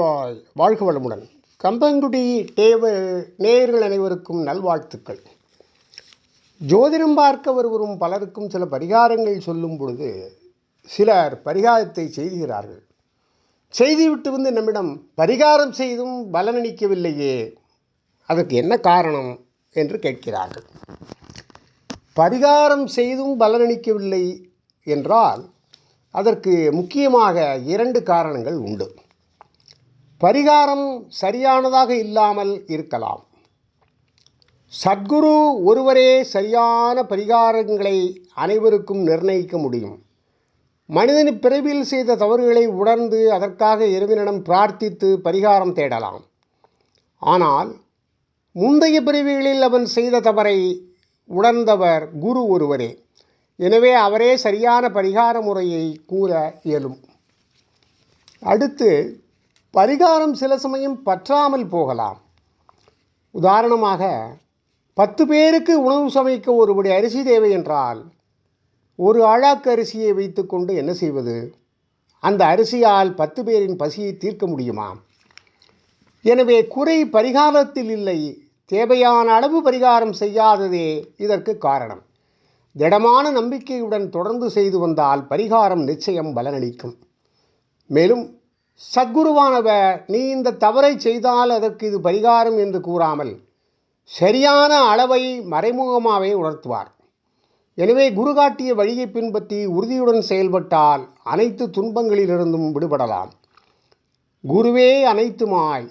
வாழ்க வளமுடன். கம்பங்குடி தேவ நேயர்கள் அனைவருக்கும் நல்வாழ்த்துக்கள். ஜோதிடம் பார்க்க வருவரும் பலருக்கும் சில பரிகாரங்கள் சொல்லும் பொழுது சிலர் பரிகாரத்தை செய்கிறார்கள் செய்துவிட்டு வந்து நம்மிடம் பரிகாரம் செய்தும் பலனளிக்கவில்லையே அதற்கு என்ன காரணம் என்று கேட்கிறார்கள். பரிகாரம் செய்தும் பலனளிக்கவில்லை என்றால் அதற்கு முக்கியமாக இரண்டு காரணங்கள் உண்டு. பரிகாரம் சரியானதாக இல்லாமல் இருக்கலாம். சத்குரு ஒருவரே சரியான பரிகாரங்களை அனைவருக்கும் நிர்ணயிக்க முடியும். மனிதன் பிறவியில் செய்த தவறுகளை உணர்ந்து அதற்காக இறைவனிடம் பிரார்த்தித்து பரிகாரம் தேடலாம். ஆனால் முந்தைய பிறவிகளில் அவன் செய்த தவறை உணர்ந்தவர் குரு ஒருவரே. எனவே அவரே சரியான பரிகார முறையை கூற இயலும். அடுத்து பரிகாரம் சில சமயம் பற்றாமல் போகலாம். உதாரணமாக பத்து பேருக்கு உணவு சமைக்க ஒருபடி அரிசி தேவை என்றால் ஒரு அழாக்கு அரிசியை வைத்துக்கொண்டு என்ன செய்வது? அந்த அரிசியால் பத்து பேரின் பசியை தீர்க்க முடியுமா? எனவே குறை பரிகாரத்தில் இல்லை. தேவையான அளவு பரிகாரம் செய்யாததே இதற்கு காரணம். திடமான நம்பிக்கையுடன் தொடர்ந்து செய்து வந்தால் பரிகாரம் நிச்சயம் பலனளிக்கும். மேலும் சத்குருவானவர் நீ இந்த தவறை செய்தால் அதற்கு இது பரிகாரம் என்று கூறாமல் சரியான அளவை மறைமுகமாகவே உணர்த்துவார். எனவே குரு காட்டிய வழியை பின்பற்றி உறுதியுடன் செயல்பட்டால் அனைத்து துன்பங்களிலிருந்தும் விடுபடலாம். குருவே அனைத்துமாய்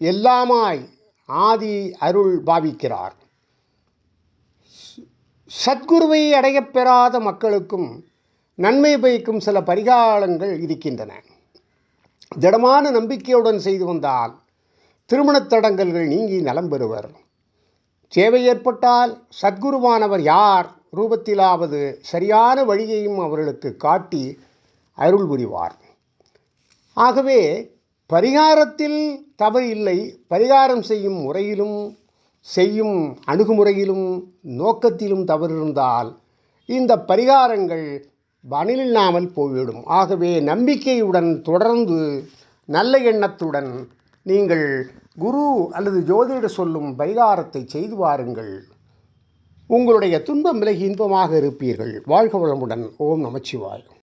எல்லாமாய் ஆதி அருள் பாவிக்கிறார். சத்குருவை அடையப்பெறாத மக்களுக்கும் நன்மை பயக்கும் சில பரிகாரங்கள் இருக்கின்றன. திடமான நம்பிக்கையுடன் செய்து வந்தால் திருமணத் தடங்கல்கள் நீங்கி நலம் பெறுவர். தேவை ஏற்பட்டால் சத்குருவானவர் யார் ரூபத்திலாவது சரியான வழியையும் அவர்களுக்கு காட்டி அருள் புரிவார். ஆகவே பரிகாரத்தில் தவறு இல்லை. பரிகாரம் செய்யும் முறையிலும் செய்யும் அணுகுமுறையிலும் நோக்கத்திலும் தவறு இருந்தால் இந்த பரிகாரங்கள் பலனில்லாமல் போய்விடும். ஆகவே நம்பிக்கையுடன் தொடர்ந்து நல்ல எண்ணத்துடன் நீங்கள் குரு அல்லது ஜோதிடர் சொல்லும் பரிகாரத்தை செய்து வாருங்கள். உங்களுடைய துன்பம் விலகி இன்பமாக இருப்பீர்கள். வாழ்க வளமுடன். ஓம் நமச்சிவாய்